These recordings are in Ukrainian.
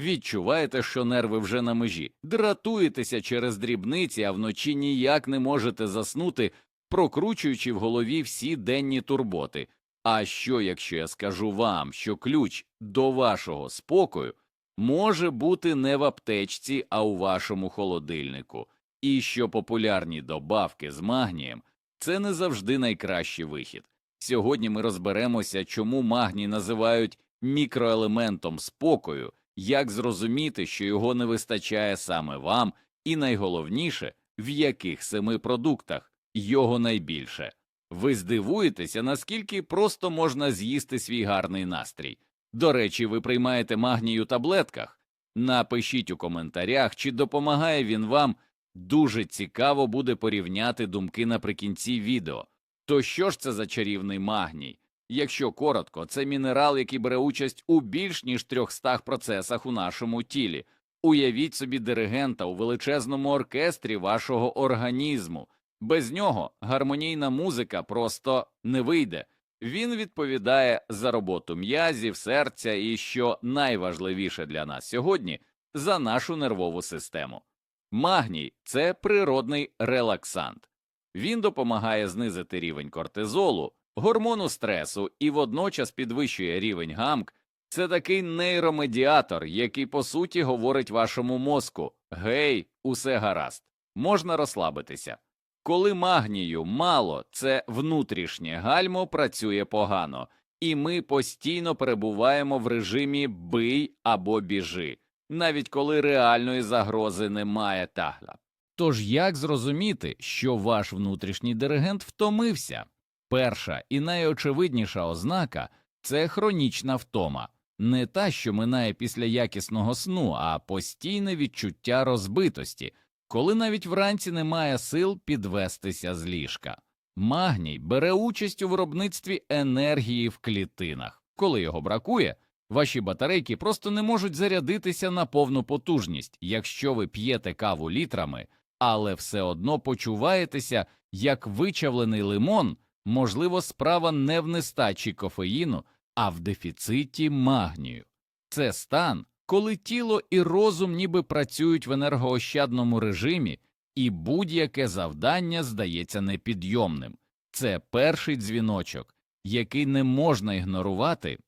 Відчуваєте, що нерви вже на межі, дратуєтеся через дрібниці, а вночі ніяк не можете заснути, прокручуючи в голові всі денні турботи. А що, якщо я скажу вам, що ключ до вашого спокою може бути не в аптечці, а у вашому холодильнику, і що популярні добавки з магнієм це не завжди найкращий вихід. Сьогодні ми розберемося, чому магній називають мікроелементом спокою, як зрозуміти, що його не вистачає саме вам, і найголовніше, в яких семи продуктах його найбільше. Ви здивуєтеся, наскільки просто можна з'їсти свій гарний настрій. До речі, ви приймаєте магній у таблетках. Напишіть у коментарях, чи допомагає він вам. Дуже цікаво буде порівняти думки наприкінці відео. То що ж це за чарівний магній? Якщо коротко, це мінерал, який бере участь у більш ніж 300 процесах у нашому тілі. Уявіть собі диригента у величезному оркестрі вашого організму. Без нього гармонійна музика просто не вийде. Він відповідає за роботу м'язів, серця і, що найважливіше для нас сьогодні, за нашу нервову систему. Магній це природний релаксант. Він допомагає знизити рівень кортизолу, гормону стресу і водночас підвищує рівень гамк. Це такий нейромедіатор, який по суті говорить вашому мозку Гей, усе гаразд, можна розслабитися. Коли магнію мало, це внутрішнє гальмо працює погано, і ми постійно перебуваємо в режимі бий або біжи, навіть коли реальної загрози немає тагла. Тож як зрозуміти, що ваш внутрішній диригент втомився? Перша і найочевидніша ознака це хронічна втома, не та, що минає після якісного сну, а постійне відчуття розбитості, коли навіть вранці немає сил підвестися з ліжка. Магній бере участь у виробництві енергії в клітинах. Коли його бракує, ваші батарейки просто не можуть зарядитися на повну потужність, якщо ви п'єте каву літрами, але все одно почуваєтеся як вичавлений лимон, можливо, справа не в нестачі кофеїну, а в дефіциті магнію. Це стан, коли тіло і розум ніби працюють в енергоощадному режимі, і будь-яке завдання здається непідйомним. Це перший дзвіночок, який не можна ігнорувати.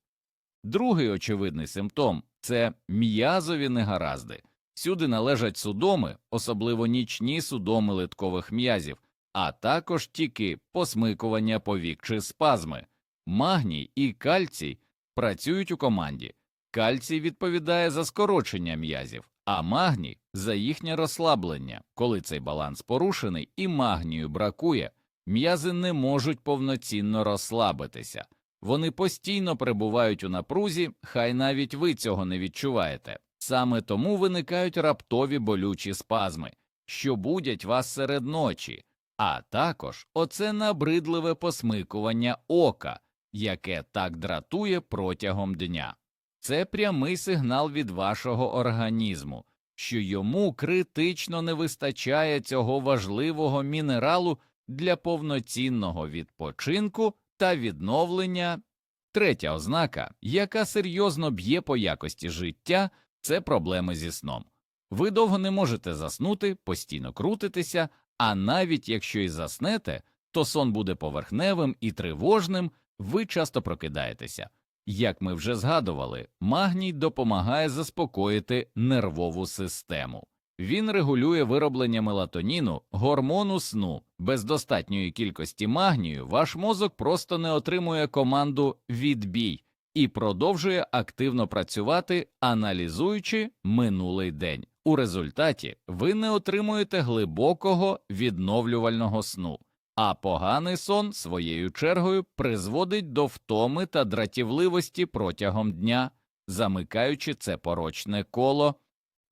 Другий очевидний симптом це м'язові негаразди. Сюди належать судоми, особливо нічні судоми литкових м'язів, а також тільки посмикування повік чи спазми. Магній і кальцій працюють у команді. Кальцій відповідає за скорочення м'язів, а магній за їхнє розслаблення. Коли цей баланс порушений і магнію бракує, м'язи не можуть повноцінно розслабитися. Вони постійно перебувають у напрузі, хай навіть ви цього не відчуваєте. Саме тому виникають раптові болючі спазми, що будять вас серед ночі, а також оце набридливе посмикування ока, яке так дратує протягом дня. Це прямий сигнал від вашого організму, що йому критично не вистачає цього важливого мінералу для повноцінного відпочинку та відновлення. Третя ознака, яка серйозно б'є по якості життя, це проблеми зі сном. Ви довго не можете заснути, постійно крутитеся, а навіть якщо і заснете, то сон буде поверхневим і тривожним, ви часто прокидаєтеся. Як ми вже згадували, магній допомагає заспокоїти нервову систему. Він регулює вироблення мелатоніну, гормону сну. Без достатньої кількості магнію ваш мозок просто не отримує команду відбій і продовжує активно працювати, аналізуючи минулий день. У результаті ви не отримуєте глибокого відновлювального сну. А поганий сон своєю чергою призводить до втоми та дратівливості протягом дня, замикаючи це порочне коло.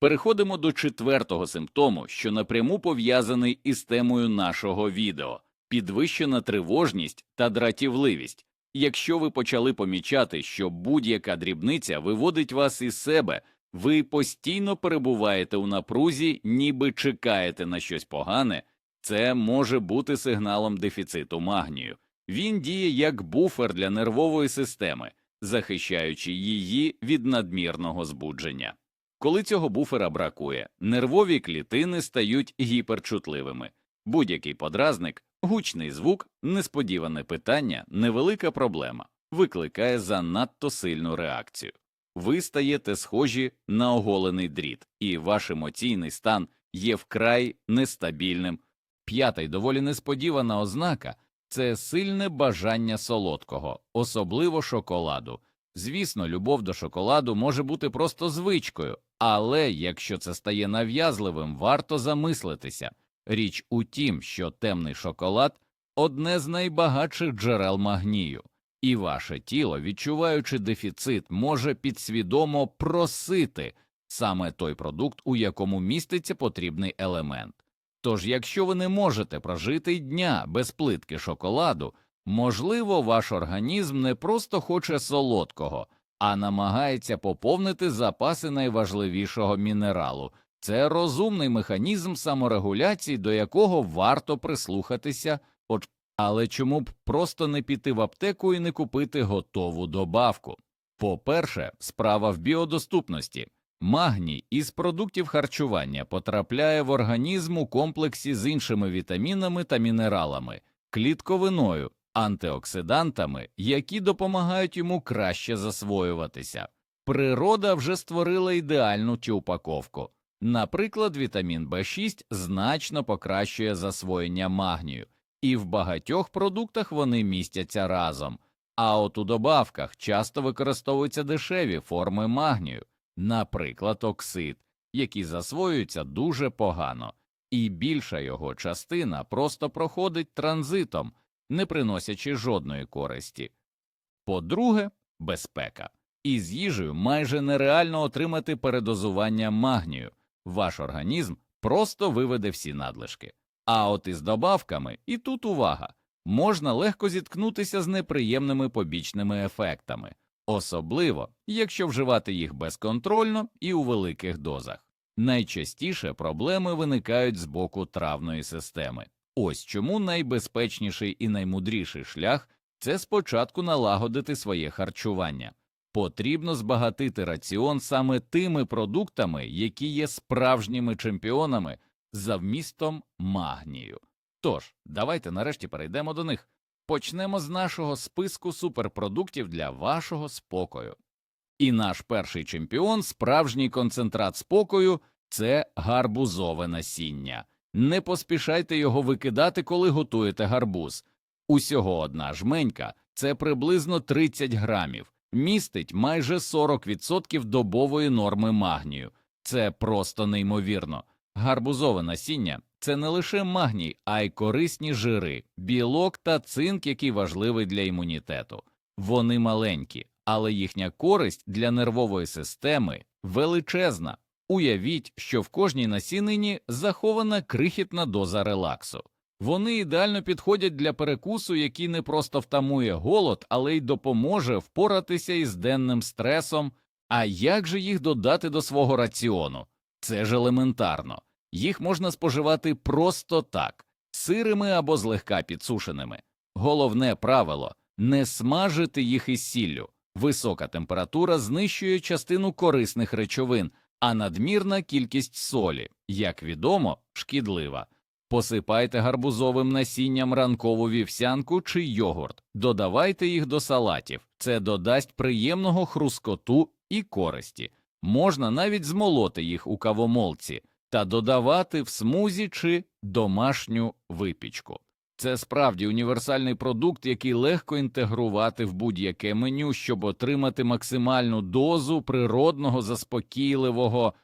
Переходимо до четвертого симптому, що напряму пов'язаний із темою нашого відео підвищена тривожність та дратівливість. Якщо ви почали помічати, що будь-яка дрібниця виводить вас із себе, ви постійно перебуваєте у напрузі, ніби чекаєте на щось погане. Це може бути сигналом дефіциту магнію. Він діє як буфер для нервової системи, захищаючи її від надмірного збудження. Коли цього буфера бракує, нервові клітини стають гіперчутливими. Будь-який подразник, гучний звук, несподіване питання, невелика проблема викликає занадто сильну реакцію. Ви стаєте схожі на оголений дріт, і ваш емоційний стан є вкрай нестабільним. П'ята й доволі несподівана ознака це сильне бажання солодкого, особливо шоколаду. Звісно, любов до шоколаду може бути просто звичкою, але якщо це стає нав'язливим, варто замислитися. Річ у тім, що темний шоколад одне з найбагатших джерел магнію, і ваше тіло, відчуваючи дефіцит, може підсвідомо просити саме той продукт, у якому міститься потрібний елемент. Тож, якщо ви не можете прожити дня без плитки шоколаду, можливо, ваш організм не просто хоче солодкого, а намагається поповнити запаси найважливішого мінералу. Це розумний механізм саморегуляції, до якого варто прислухатися, але чому б просто не піти в аптеку і не купити готову добавку? По-перше, справа в біодоступності. Магній із продуктів харчування потрапляє в організм у комплексі з іншими вітамінами та мінералами, клітковиною, антиоксидантами, які допомагають йому краще засвоюватися. Природа вже створила ідеальну цю упаковку. Наприклад, вітамін В6 значно покращує засвоєння магнію, і в багатьох продуктах вони містяться разом. А от у добавках часто використовуються дешеві форми магнію, наприклад, оксид, які засвоюються дуже погано, і більша його частина просто проходить транзитом, не приносячи жодної користі. По-друге, безпека. Із їжею майже нереально отримати передозування магнію, ваш організм просто виведе всі надлишки. А от із добавками, і тут увага, можна легко зіткнутися з неприємними побічними ефектами, особливо якщо вживати їх безконтрольно і у великих дозах. Найчастіше проблеми виникають з боку травної системи. Ось чому найбезпечніший і наймудріший шлях це спочатку налагодити своє харчування. Потрібно збагатити раціон саме тими продуктами, які є справжніми чемпіонами за вмістом магнію. Тож, давайте нарешті перейдемо до них. Почнемо з нашого списку суперпродуктів для вашого спокою. І наш перший чемпіон, справжній концентрат спокою, це гарбузове насіння. Не поспішайте його викидати, коли готуєте гарбуз. Усього одна жменька це приблизно 30 грамів, містить майже 40% добової норми магнію. Це просто неймовірно. Гарбузове насіння це не лише магній, а й корисні жири, білок та цинк, який важливий для імунітету. Вони маленькі, але їхня користь для нервової системи величезна. Уявіть, що в кожній насінині захована крихітна доза релаксу. Вони ідеально підходять для перекусу, який не просто втамує голод, але й допоможе впоратися із денним стресом. А як же їх додати до свого раціону? Це ж елементарно. Їх можна споживати просто так, сирими або злегка підсушеними. Головне правило не смажити їх із сіллю. Висока температура знищує частину корисних речовин, а надмірна кількість солі, як відомо, шкідлива. Посипайте гарбузовим насінням ранкову вівсянку чи йогурт, додавайте їх до салатів, це додасть приємного хрускоту і користі. Можна навіть змолоти їх у кавомолці та додавати в смузі чи домашню випічку. Це справді універсальний продукт, який легко інтегрувати в будь-яке меню, щоб отримати максимальну дозу природного заспокійливого.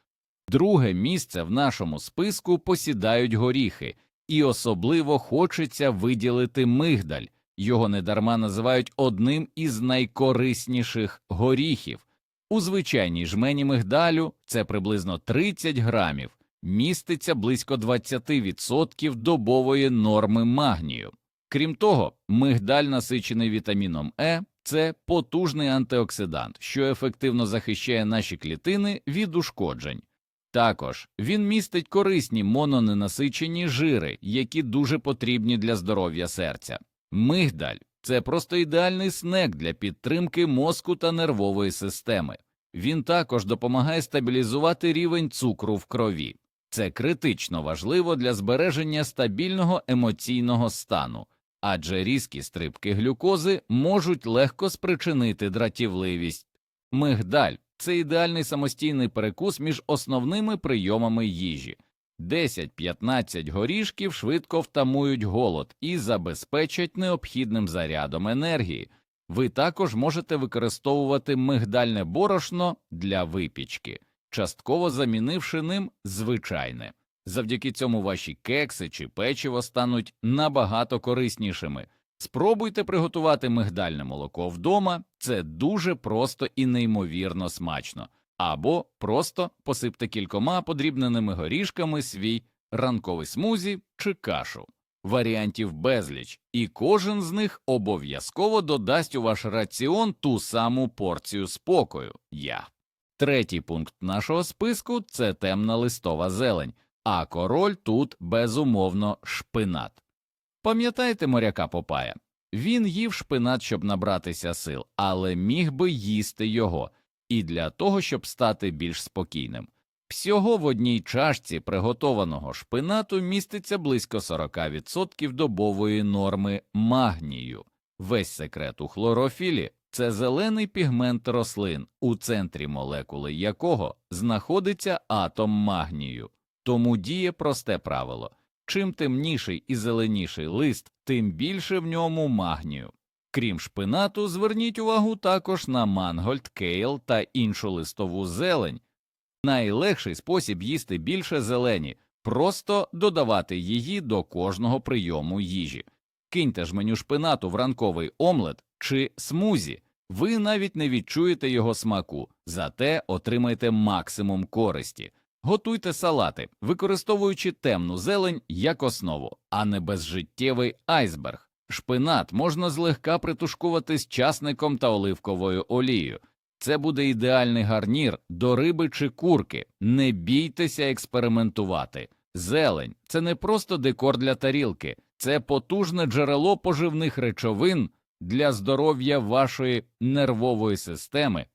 Друге місце в нашому списку посідають горіхи, і особливо хочеться виділити мигдаль. Його недарма називають одним із найкорисніших горіхів. У звичайній жмені мигдалю це приблизно 30 грамів, міститься близько 20% добової норми магнію. Крім того, мигдаль, насичений вітаміном Е, це потужний антиоксидант, що ефективно захищає наші клітини від ушкоджень. Також він містить корисні мононенасичені жири, які дуже потрібні для здоров'я серця. Мигдаль це просто ідеальний снек для підтримки мозку та нервової системи. Він також допомагає стабілізувати рівень цукру в крові. Це критично важливо для збереження стабільного емоційного стану, адже різкі стрибки глюкози можуть легко спричинити дратівливість. Мигдаль це ідеальний самостійний перекус між основними прийомами їжі. 10-15 горішків швидко втамують голод і забезпечать необхідним зарядом енергії. Ви також можете використовувати мигдальне борошно для випічки, частково замінивши ним звичайне. Завдяки цьому ваші кекси чи печиво стануть набагато кориснішими. Спробуйте приготувати мигдальне молоко вдома, це дуже просто і неймовірно смачно, або просто посипте кількома подрібненими горішками свій ранковий смузі чи кашу. Варіантів безліч, і кожен з них обов'язково додасть у ваш раціон ту саму порцію спокою. Я. Третій пункт нашого списку це темна листова зелень, а король тут безумовно шпинат. Пам'ятаєте моряка Попая? Він їв шпинат, щоб набратися сил, але міг би їсти його і для того, щоб стати більш спокійним. Всього в одній чашці приготованого шпинату міститься близько 40% добової норми магнію. Весь секрет у хлорофілі це зелений пігмент рослин, у центрі молекули якого знаходиться атом магнію. Тому діє просте правило чим темніший і зеленіший лист, тим більше в ньому магнію. Крім шпинату, зверніть увагу також на мангольд, кейл та іншу листову зелень. Найлегший спосіб їсти більше зелені просто додавати її до кожного прийому їжі. Киньте ж меню шпинату в ранковий омлет чи смузі, ви навіть не відчуєте його смаку, зате отримаєте максимум користі. Готуйте салати, використовуючи темну зелень як основу, а не безжиттєвий айсберг. Шпинат можна злегка притушкувати з часником та оливковою олією. Це буде ідеальний гарнір до риби чи курки. Не бійтеся експериментувати. Зелень це не просто декор для тарілки, це потужне джерело поживних речовин для здоров'я вашої нервової системи.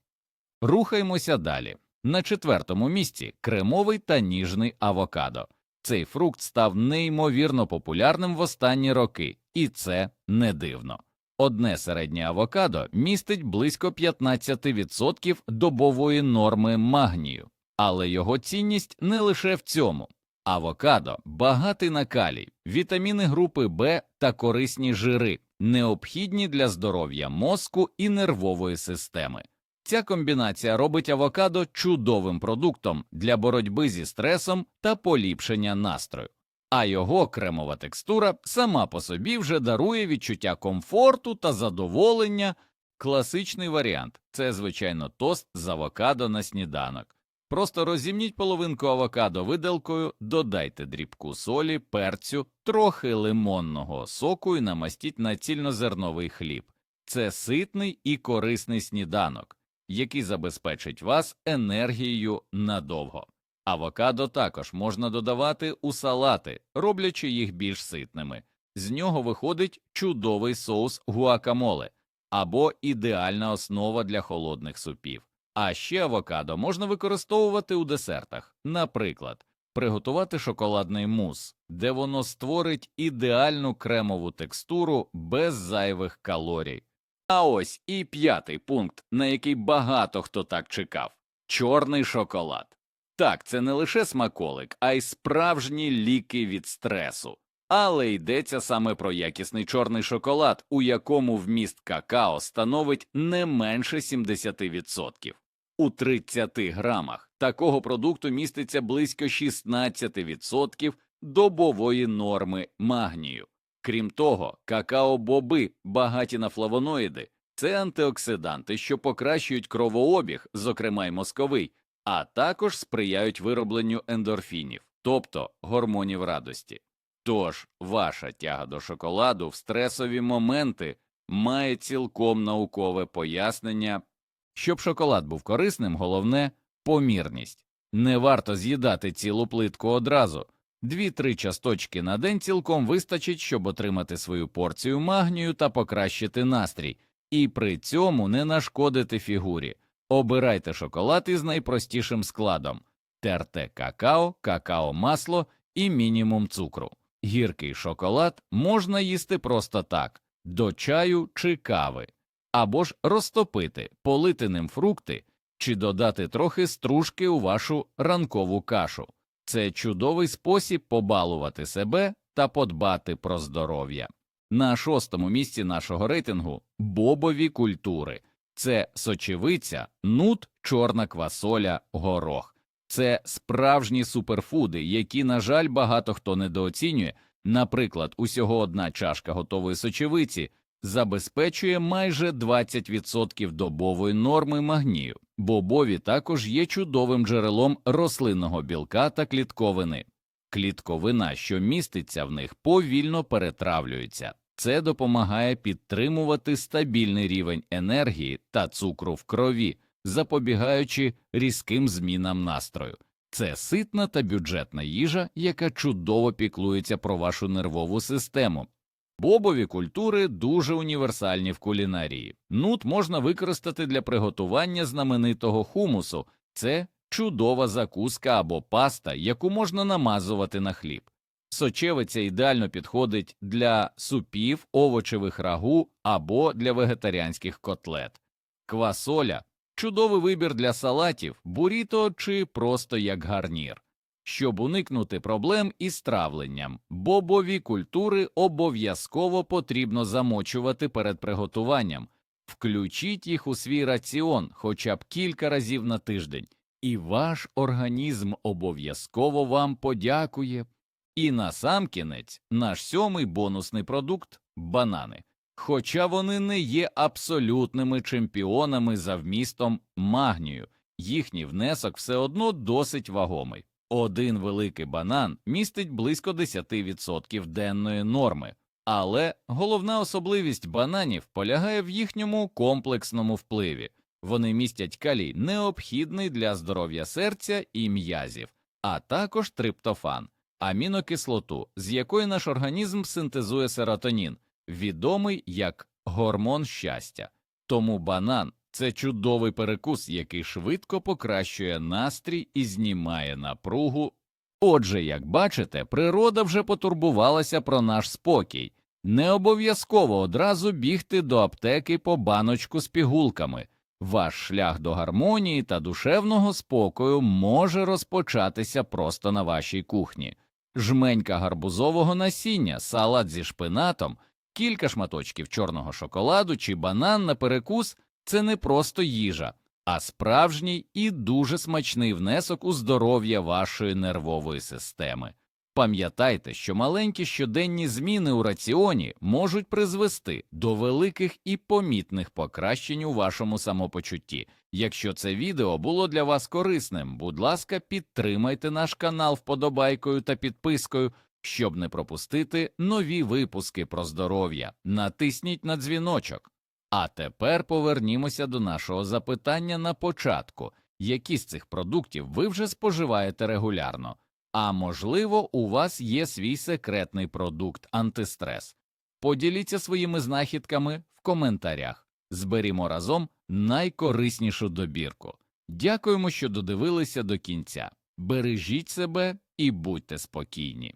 Рухаємося далі. На четвертому місці кремовий та ніжний авокадо. Цей фрукт став неймовірно популярним в останні роки, і це не дивно. Одне середнє авокадо містить близько 15% добової норми магнію, але його цінність не лише в цьому. Авокадо багатий на калій, вітаміни групи В та корисні жири, необхідні для здоров'я мозку і нервової системи. Ця комбінація робить авокадо чудовим продуктом для боротьби зі стресом та поліпшення настрою, а його кремова текстура сама по собі вже дарує відчуття комфорту та задоволення. Класичний варіант це, звичайно, тост з авокадо на сніданок. Просто розімніть половинку авокадо виделкою, додайте дрібку солі, перцю, трохи лимонного соку і намастіть на цільнозерновий хліб. Це ситний і корисний сніданок який забезпечить вас енергією надовго. Авокадо також можна додавати у салати, роблячи їх більш ситними. З нього виходить чудовий соус гуакамоле або ідеальна основа для холодних супів. А ще авокадо можна використовувати у десертах, наприклад, приготувати шоколадний мус, де воно створить ідеальну кремову текстуру без зайвих калорій. А ось і п'ятий пункт, на який багато хто так чекав чорний шоколад. Так, це не лише смаколик, а й справжні ліки від стресу. Але йдеться саме про якісний чорний шоколад, у якому вміст какао становить не менше 70%. У 30 грамах такого продукту міститься близько 16% добової норми магнію. Крім того, какао-боби, багаті на флавоноїди, це антиоксиданти, що покращують кровообіг, зокрема й мозковий, а також сприяють виробленню ендорфінів, тобто гормонів радості. Тож ваша тяга до шоколаду в стресові моменти має цілком наукове пояснення. Щоб шоколад був корисним, головне помірність. Не варто з'їдати цілу плитку одразу. Дві-три часточки на день цілком вистачить, щоб отримати свою порцію магнію та покращити настрій, і при цьому не нашкодити фігурі. Обирайте шоколад із найпростішим складом терте какао, какао-масло і мінімум цукру. Гіркий шоколад можна їсти просто так, до чаю чи кави, або ж розтопити, полити ним фрукти чи додати трохи стружки у вашу ранкову кашу. Це чудовий спосіб побалувати себе та подбати про здоров'я. На шостому місці нашого рейтингу бобові культури. Це сочевиця, нут, чорна квасоля, горох. Це справжні суперфуди, які, на жаль, багато хто недооцінює. Наприклад, усього одна чашка готової сочевиці забезпечує майже 20% добової норми магнію. Бобові також є чудовим джерелом рослинного білка та клітковини. Клітковина, що міститься в них, повільно перетравлюється. Це допомагає підтримувати стабільний рівень енергії та цукру в крові, запобігаючи різким змінам настрою. Це ситна та бюджетна їжа, яка чудово піклується про вашу нервову систему. Бобові культури дуже універсальні в кулінарії. Нут можна використати для приготування знаменитого хумусу. Це чудова закуска або паста, яку можна намазувати на хліб. Сочевиця ідеально підходить для супів, овочевих рагу або для вегетаріанських котлет. Квасоля чудовий вибір для салатів, буріто чи просто як гарнір. Щоб уникнути проблем із травленням, бобові культури обов'язково потрібно замочувати перед приготуванням, включіть їх у свій раціон хоча б кілька разів на тиждень, і ваш організм обов'язково вам подякує. І насамкінець наш сьомий бонусний продукт банани. Хоча вони не є абсолютними чемпіонами за вмістом магнію, їхній внесок все одно досить вагомий. Один великий банан містить близько 10% денної норми, але головна особливість бананів полягає в їхньому комплексному впливі. Вони містять калій, необхідний для здоров'я серця і м'язів, а також триптофан, амінокислоту, з якої наш організм синтезує серотонін, відомий як гормон щастя. Тому банан це чудовий перекус, який швидко покращує настрій і знімає напругу. Отже, як бачите, природа вже потурбувалася про наш спокій. Не обов'язково одразу бігти до аптеки по баночку з пігулками. Ваш шлях до гармонії та душевного спокою може розпочатися просто на вашій кухні. Жменька гарбузового насіння, салат зі шпинатом, кілька шматочків чорного шоколаду чи банан на перекус це не просто їжа, а справжній і дуже смачний внесок у здоров'я вашої нервової системи. Пам'ятайте, що маленькі щоденні зміни у раціоні можуть призвести до великих і помітних покращень у вашому самопочутті. Якщо це відео було для вас корисним, будь ласка, підтримайте наш канал вподобайкою та підпискою, щоб не пропустити нові випуски про здоров'я. Натисніть на дзвіночок. А тепер повернімося до нашого запитання на початку, які з цих продуктів ви вже споживаєте регулярно. А можливо, у вас є свій секретний продукт антистрес. Поділіться своїми знахідками в коментарях. Зберімо разом найкориснішу добірку. Дякуємо, що додивилися до кінця. Бережіть себе і будьте спокійні.